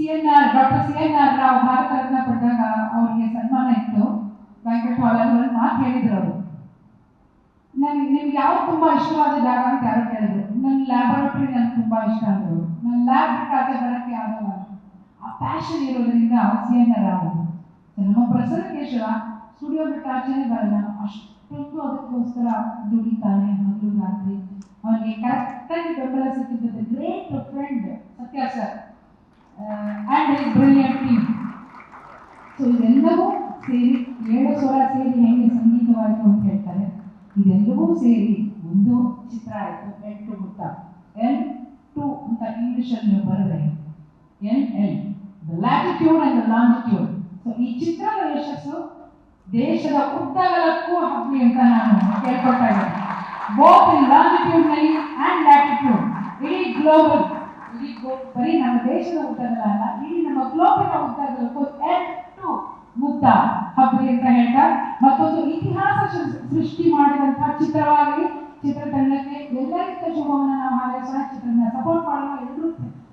C N R doctor C N R Rao Bharat Ratna ಪಡೆದಾಗ ಅವ್ರಿಗೆ ಸನ್ಮಾನ ಇತ್ತು. ಬ್ಯಾಂಕೆಟ್ ಹಾಲಲ್ಲಿ ಮಾತು ಹೇಳಿದ್ರು ಅವರು. ನನಗೆ, ನಿಮ್ಗೆ ಯಾವ್ದು ತುಂಬ ಇಷ್ಟವಾದ ಜಾಗ ಅಂತ ಯಾರೋ ಕೇಳಿದ್ರು. ನನ್ನ ಲ್ಯಾಬೊರೇಟರಿ ನನಗೆ ತುಂಬ ಇಷ್ಟ ಅಂದರು. ನನ್ನ ಲ್ಯಾಬ್ ಆಚೆ ಬರೋಕ್ಕೆ ಆಗಲ್ಲ. ಆ ಪ್ಯಾಷನ್ ಇರೋದ್ರಿಂದ ಸಿ ಎನ್ ಆರ್ ರಾವ್. ನಮ್ಮ ಪ್ರಸನ್ನ ಕೇಶವ ಸ್ಟುಡಿಯೋ ಬಿಟ್ಟು ಆಚೆನೇ ಬರಲ್ಲ. ಅಷ್ಟೊಂದು ಅದಕ್ಕೋಸ್ಕರ ದುಡಿತಾನೆ ಹಗಲು ರಾತ್ರಿ. ಅವನಿಗೆ ಕರೆಕ್ಟಾಗಿ ಬೆಂಬಲ ಸಿಕ್ಕಿದ್ದು great friend Satya sir. And is brilliant team so ಇದೆಲ್ಲವೂ ಸೇರಿ ಏಳು ಸ್ವರ ಸೇರಿ ಹೆಂಗೆ ಸಂಗೀತವಾಯಿತು ಅಂತ ಹೇಳ್ತಾರೆ. ಇದೆಲ್ಲವೂ ಸೇರಿ ಒಂದು ಚಿತ್ರ ಆಯಿತು, ಎಂಟು ಮುತ್ತ ಎಲ್ ಟು ಅಂತ ಇಂಗ್ಲೀಷಲ್ಲಿ ನೀವು ಬರೆದ್ರೆ L L the latitude and the longitude so ಈ ಚಿತ್ರದ ಯಶಸ್ಸು ದೇಶದ ಉದ್ದಗಲಕ್ಕೂ ಹಬ್ಬಿ ಅಂತ ನಾನು ಕೇಳ್ಕೊಳ್ತಾ ಇದ್ದೇನೆ ಬೋತ್ ಇನ್ ಲಾಂಗಿಟ್ಯೂಡ್ನಲ್ಲಿ ಆ್ಯಂಡ್ ಲ್ಯಾಟಿಟ್ಯೂಡ್ ಇಡೀ ಗ್ಲೋಬಲ್ ಬರೀ ನಮ್ಮ ದೇಶದ ಉದ್ದಗಲ ಅಲ್ಲ ಇಡೀ ನಮ್ಮ ಗ್ಲೋಬಲ್ ಉದ್ದಗಲಕ್ಕೂ ಎಷ್ಟು ಮುದ್ದ ಹಬ್ಬಿ ಅಂತ ಹೇಳ್ತಾ ಮತ್ತೊಂದು ಇತಿಹಾಸ ಸೃಷ್ಟಿ ಮಾಡಿದಂತಹ ಚಿತ್ರವಾಗಿ ಚಿತ್ರತಂಡಕ್ಕೆ ಎಲ್ಲರಿಗಿಂತ ಶುಭವನ್ನು ನಾವು ಹಾರೈಸೋಣ. ಚಿತ್ರನ ಸಪೋರ್ಟ್ ಮಾಡೋಣ ಎಲ್ಲರೂ.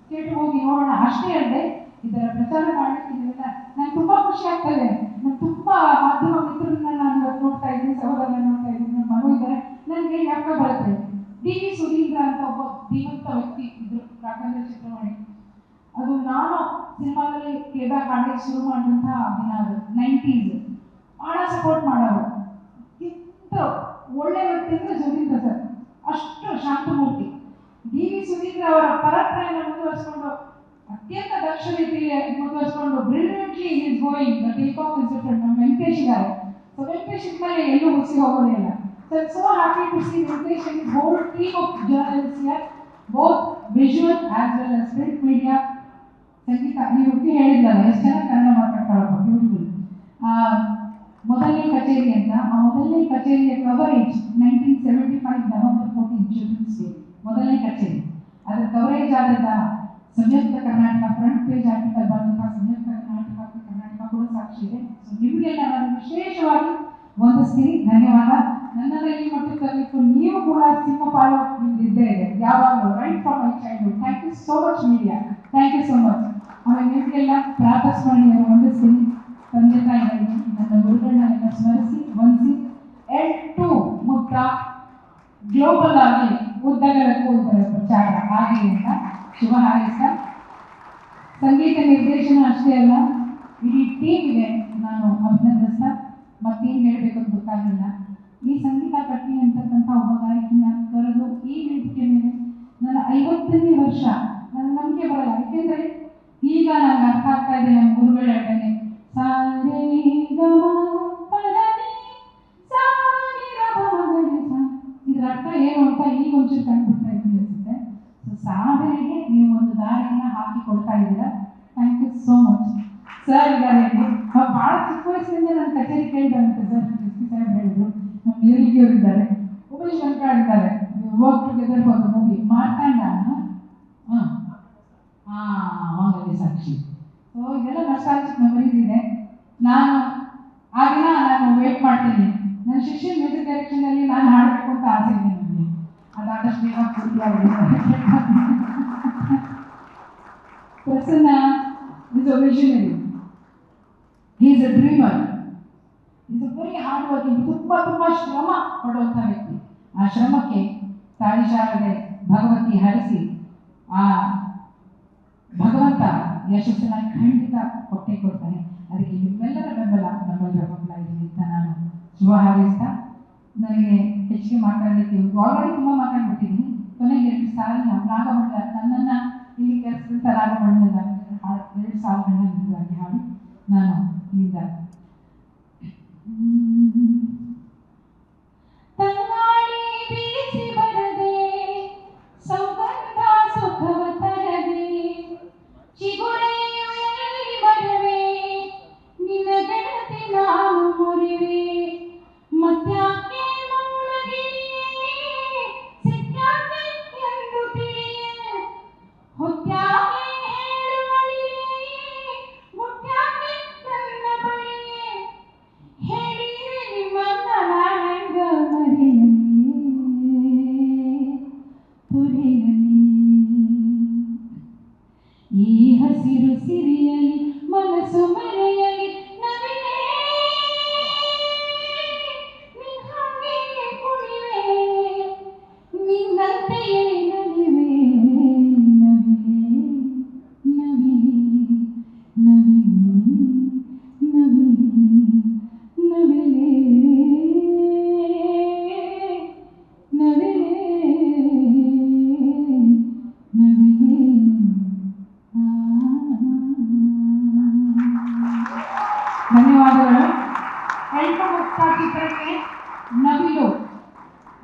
ಕೇಳಿ ಹೋಗಿ ನೋಡೋಣ. ಅಷ್ಟೇ ಅಲ್ಲದೆ, ಇದರ ಪ್ರಚಾರ ಮಾಡಲಿಕ್ಕೆ ನಂಗೆ ತುಂಬಾ ಖುಷಿ ಆಗ್ತದೆ ನಾನು ತುಂಬಾ ಮಾಧ್ಯಮ ಮಿತ್ರರನ್ನ ನಾನು ಇವತ್ತು ನೋಡ್ತಾ ಇದ್ದೀನಿ ಸಹೋದರನ ನೋಡ್ತಾ ಇದ್ದೀನಿ ನನ್ನ ಮಗು ಇದ್ದಾರೆ ನನಗೆ ಯಾಕೆ ಬರುತ್ತೆ ಡಿ ವಿ ಸುಧೀಂದ್ರ ಅಂತ ಒಬ್ಬ ಧೀಮಂತ ವ್ಯಕ್ತಿ ಇದ್ರು ರಾಘವೇಂದ್ರ ಚಿತ್ರವಾಣಿ ಅದು ನಾನು ಸಿನಿಮಾದಲ್ಲಿ ಪ್ಲೇಬ್ಯಾಕ್ ಆಡಲಿಕ್ಕೆ ಶುರು ಮಾಡಿದಂಥ ದಿನ ಅದು, ನೈಂಟೀಸ್. ಭಾಳ ಸಪೋರ್ಟ್ ಮಾಡೋರು. ಇಂಥ ಒಳ್ಳೆ ವ್ಯಕ್ತಿ ಅಂದರೆ ಸುಧೀಂದ್ರ ಸರ್. ಅಷ್ಟು ಶಾಂತಮೂರ್ತಿ ಡಿ ವಿ ಸುಧೀಂದ್ರ ಅವರ ಪರಂಪರೆಯನ್ನು ಮುಂದುವರಿಸಿಕೊಂಡು, ಅತ್ಯಂತ ದಕ್ಷ ರೀತಿಯಲ್ಲಿ ಮುಂದುವರಿಸಿಕೊಂಡು brilliantly is going the take off is ನಮ್ಮ ವೆಂಕಟೇಶ್ ಇದ್ದಾರೆ. ಸೊ ವೆಂಕಟೇಶ್ ಮೇಲೆ ಎಲ್ಲೂ ಹುಸಿ ಹೋಗೋದಿಲ್ಲ so so happy to see Venkatesh whole team of journalist both visual as well as print media ಸಂಗೀತ ನೀವು ಹುಟ್ಟಿ ಹೇಳಿದ್ರಲ್ಲ ಎಷ್ಟು ಚೆನ್ನಾಗಿ ಕನ್ನಡ ಮಾತಾಡ್ತಾಳಪ್ಪ ಬ್ಯೂಟಿಫುಲ್ ಮೊದಲನೇ ಕಚೇರಿ ಅಂತ, ಆ ಮೊದಲನೇ ಕಚೇರಿಯ coverage nineteen seventy five November fourteen children's day ಮೊದಲನೇ ಕಚೇರಿ. ಅದರ ಕವರೇಜ್ ಆದಂತ Samyukta Karnataka front page article ಬಂದಂತಹ ಸಂಯುಕ್ತ ಕರ್ನಾಟಕ ಕರ್ನಾಟಕ ಕೂಡ ಸಾಕ್ಷಿ ಇದೆ. ಸೊ ನಿಮಗೆಲ್ಲ ನಾನು ವಿಶೇಷವಾಗಿ ವಂದಿಸ್ತೀನಿ. ಧನ್ಯವಾದ. ನನ್ನನ್ನ ಇಲ್ಲಿ ಮಟ್ಟಕ್ಕೆ ತರಲಿಕ್ಕೂ ನೀವು ಕೂಡ ಸಿಂಹಪಾಲು ನಿಮ್ದು ಇದ್ದೇ ಇದೆ. ಯಾವಾಗಲೂ right from my childhood thank you so much media thank you so ನಿಮಗೆಲ್ಲ ಪ್ರಾತಸ್ಮರಣೆಯನ್ನು ವಂದಿಸ್ತೀನಿ ತಂದೆ ತಾಯಿಗಳಿಗೆ ನನ್ನ ಗುರುಗಳನ್ನೆಲ್ಲ ಸ್ಮರಿಸಿ, ವಂದಿಸಿ ಎಲ್ ಟು ಮುಕ್ತ ಗ್ಲೋಬಲ್ ಆಗಿ ಉದ್ದಗಲಕ್ಕೂ ಇದರ ಪ್ರಚಾರ ಆಗಲಿ ಅಂತ ಶುಭ ಹಾರೈಸ್ತಾ ಸಂಗೀತ ನಿರ್ದೇಶನ ಅಷ್ಟೇ ಅಲ್ಲ, ಇಡೀ ಟೀಮ್ ಇದೆ. ನಾನು ಅಭಿನಂದಿಸ್ತಾ ಮತ್ತೇನು ಹೇಳಬೇಕು ಅಂತ ಗೊತ್ತಾಗಲಿಲ್ಲ. ಈ ಸಂಗೀತ ಕಟ್ಟಿ ಅಂತಕ್ಕಂಥ ಒಬ್ಬ ಗಾಯಕಿನ ಕರೆದು ಈ ವೇದಿಕೆ ಮೇಲೆ ನನ್ನ ಐವತ್ತನೇ ವರ್ಷ ನನ್ನ ನಂಬಿಕೆ ಬರಲ್ಲ. ಯಾಕೆಂದರೆ ಈಗ ಆಗ್ತಾ ಇದೆ ನಮ್ಮ ಗುರುಗಳು ಹೇಳ್ತಾನೆ ಸಾರೇ ಗಮ. ಇದ್ರ ಅರ್ಥ ಏನು ಅಂತ ಈಗ ಒಂಚೂರು ಕಂಡುಬಿಡ್ತಾ ಇದ್ದೀನಿ ಅನ್ಸುತ್ತೆ. ಸೊ ಸಾಧನೆಗೆ ನೀವು ಒಂದು ದಾರಿಯನ್ನ ಹಾಕಿ ಕೊಡ್ತಾ ಇದ್ದೀರಾ thank you so much sir ಇದ್ದಾರೆ ಭಾಳ ಚಿಕ್ಕ ವಯಸ್ಸಿಂದ ನನ್ನ ಕಚೇರಿ ಕೇಳಿದಂತೆ ಸರ್ ಎಸ್ ಪಿ ಸಾಹೇಬ್ ಹೇಳಿದ್ರು. ನಮ್ಮ ನೀರಿಗೆಯವರು ಇದ್ದಾರೆ. ಉಮೇಶ್ ಶಂಕರ್ ಇದ್ದಾರೆ work together for the movie Martanda ಹಾಂ. ಹಾಂ ಮಂಗಲಿ ಸಾಕ್ಷಿ. ಸೊ ಇದೆಲ್ಲ ನಸ್ಟಾಲಜಿಕ್ ಮೆಮೊರೀಸ್ ಇದೆ. ನಾನು ಆ ದಿನ ನಾನು ವೇಟ್ ಮಾಡ್ತೀನಿ. ನನ್ನ ಶಿಷ್ಯ ಮ್ಯೂಸಿಕ್ ಡೈರೆಕ್ಷನಲ್ಲಿ ನಾನು ಹಾಡಬೇಕು ಅಂತ ಆಸೆ ಇದೆ ನನಗೆ. ಅದಾದಷ್ಟು ಬೇಗ Prasanna is a visionary he is a dreamer is a very hard working ತುಂಬ ತುಂಬ ಶ್ರಮ ಪಡುವಂಥ ವ್ಯಕ್ತಿ. ಆ ಶ್ರಮಕ್ಕೆ ತಾಯಿ ಶಾರದೆ ಭಗವತಿ ಹರಿಸಿ ಆ ಭಗವಂತ ಯಶಸ್ಸನ್ನ ಖಂಡಿತ ಕೊಟ್ಟೆ ಕೊಡ್ತಾನೆ. ಅದಕ್ಕೆ ನಿಮ್ಮೆಲ್ಲರ ಬೆಂಬಲ ನಮ್ಮೆಲ್ಲರ ಬೆಂಬಲ ಇದೆ ಅಂತ ನಾನು ಶುಭ ಹಾರೈಸ್ತಾ ನನಗೆ ಹೆಚ್ಚಿಗೆ ಮಾತಾಡಲಿಕ್ಕೆ ಆಲ್ರೆಡಿ ತುಂಬ ಮಾತಾಡ್ಬಿಟ್ಟಿದ್ದೀನಿ ಕೊನೆಗೆ ಎರಡು ಸಾಲಿನ ನಾಗಮಂಡ ನನ್ನನ್ನು ಇಲ್ಲಿ ಕರೆಸಿದಂಥ ನಾಗಮಂಡಲ ಎರಡು ಸಾಲುಗಳನ್ನ ನಿಜವಾಗಿ ಹಾಡಿ. ನಾನು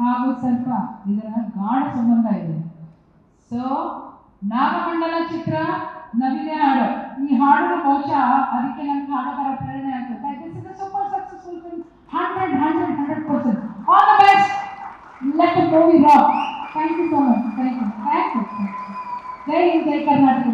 ಹಾಗೂ ಸ್ವಲ್ಪ ಇದರ ಗಾಢ ಸಂಬಂಧ ಇದೆ. ಸೊ ನಾಗಮಂಡಲ ಚಿತ್ರ ನವಿಲೆ ಹಾಡು. ಈ ಹಾಡು ಬಹುಶಃ ಅದಕ್ಕೆ ನಂಗೆ ಹಾಡೋದರ ಪ್ರೇರಣೆ ಆಗ್ತದೆ this is super successful film hundred hundred hundred percent all the best let movie rock thank you so much thank you thank you Jai Hind Jai Karnataka